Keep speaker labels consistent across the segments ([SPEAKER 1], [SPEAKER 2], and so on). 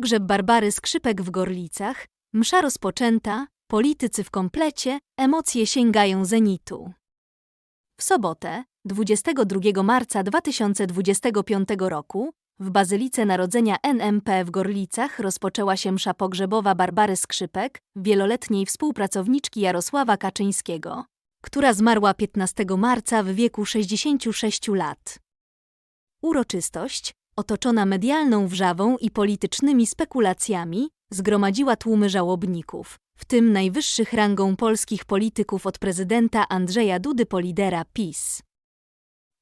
[SPEAKER 1] Pogrzeb Barbary Skrzypek w Gorlicach, msza rozpoczęta, politycy w komplecie, emocje sięgają zenitu. W sobotę, 22 marca 2025 roku, w Bazylice Narodzenia NMP w Gorlicach rozpoczęła się msza pogrzebowa Barbary Skrzypek, wieloletniej współpracowniczki Jarosława Kaczyńskiego, która zmarła 15 marca w wieku 66 lat. Uroczystość, otoczona medialną wrzawą i politycznymi spekulacjami, zgromadziła tłumy żałobników, w tym najwyższych rangą polskich polityków od prezydenta Andrzeja Dudy po lidera PiS.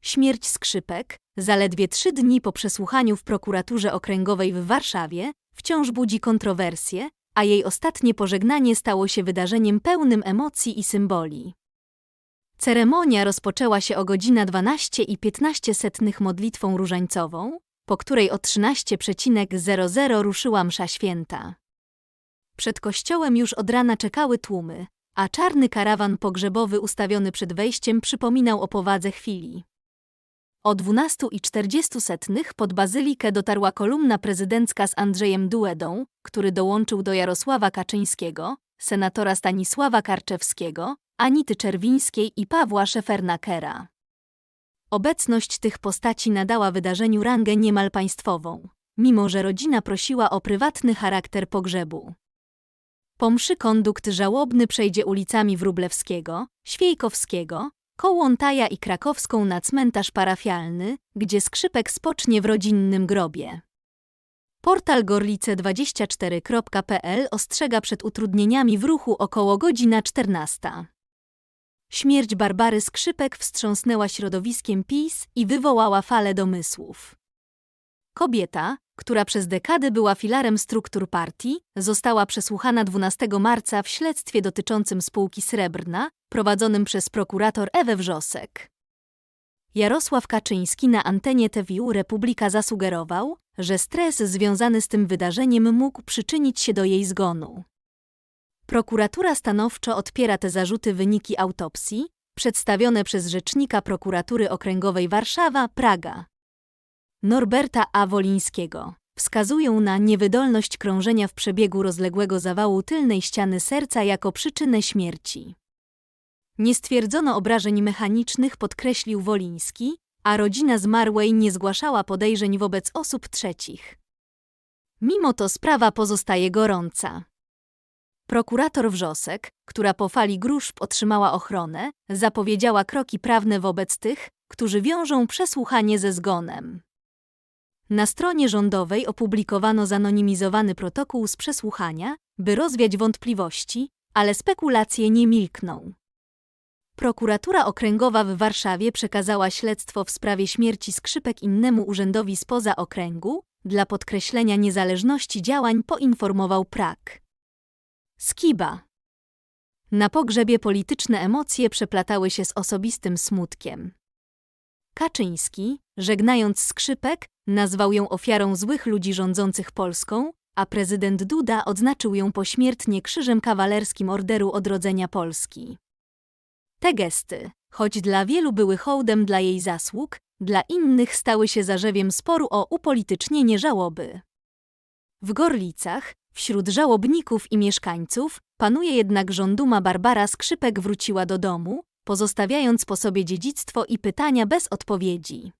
[SPEAKER 1] Śmierć Skrzypek, zaledwie trzy dni po przesłuchaniu w prokuraturze okręgowej w Warszawie, wciąż budzi kontrowersje, a jej ostatnie pożegnanie stało się wydarzeniem pełnym emocji i symboli. Ceremonia rozpoczęła się o godzina 12 i 15 setnych modlitwą różańcową, po której o 13,00 ruszyła msza święta. Przed kościołem już od rana czekały tłumy, a czarny karawan pogrzebowy ustawiony przed wejściem przypominał o powadze chwili. O 12.40 pod bazylikę dotarła kolumna prezydencka z Andrzejem Duedą, który dołączył do Jarosława Kaczyńskiego, senatora Stanisława Karczewskiego, Anity Czerwińskiej i Pawła Szefernakera. Obecność tych postaci nadała wydarzeniu rangę niemal państwową, mimo że rodzina prosiła o prywatny charakter pogrzebu. Po mszy kondukt żałobny przejdzie ulicami Wróblewskiego, Świejkowskiego, Kołłątaja i Krakowską na cmentarz parafialny, gdzie skrzypek spocznie w rodzinnym grobie. Portal gorlice24.pl ostrzega przed utrudnieniami w ruchu około godzina 14. Śmierć Barbary Skrzypek wstrząsnęła środowiskiem PiS i wywołała falę domysłów. Kobieta, która przez dekady była filarem struktur partii, została przesłuchana 12 marca w śledztwie dotyczącym spółki Srebrna, prowadzonym przez prokurator Ewę Wrzosek. Jarosław Kaczyński na antenie TVU Republika zasugerował, że stres związany z tym wydarzeniem mógł przyczynić się do jej zgonu. Prokuratura stanowczo odpiera te zarzuty wyniki autopsji, przedstawione przez rzecznika prokuratury okręgowej Warszawa, Praga. Norberta A. Wolińskiego wskazują na niewydolność krążenia w przebiegu rozległego zawału tylnej ściany serca jako przyczynę śmierci. Nie stwierdzono obrażeń mechanicznych, podkreślił Woliński, a rodzina zmarłej nie zgłaszała podejrzeń wobec osób trzecich. Mimo to sprawa pozostaje gorąca. Prokurator Wrzosek, która po fali gruźb otrzymała ochronę, zapowiedziała kroki prawne wobec tych, którzy wiążą przesłuchanie ze zgonem. Na stronie rządowej opublikowano zanonimizowany protokół z przesłuchania, by rozwiać wątpliwości, ale spekulacje nie milkną. Prokuratura Okręgowa w Warszawie przekazała śledztwo w sprawie śmierci skrzypek innemu urzędowi spoza okręgu, dla podkreślenia niezależności działań poinformował Prak. Skiba. Na pogrzebie polityczne emocje przeplatały się z osobistym smutkiem. Kaczyński, żegnając skrzypek, nazwał ją ofiarą złych ludzi rządzących Polską, a prezydent Duda odznaczył ją pośmiertnie Krzyżem Kawalerskim Orderu Odrodzenia Polski. Te gesty, choć dla wielu były hołdem dla jej zasług, dla innych stały się zarzewiem sporu o upolitycznienie żałoby. W Gorlicach, wśród żałobników i mieszkańców, panuje jednak rząduma Barbara Skrzypek wróciła do domu, pozostawiając po sobie dziedzictwo i pytania bez odpowiedzi.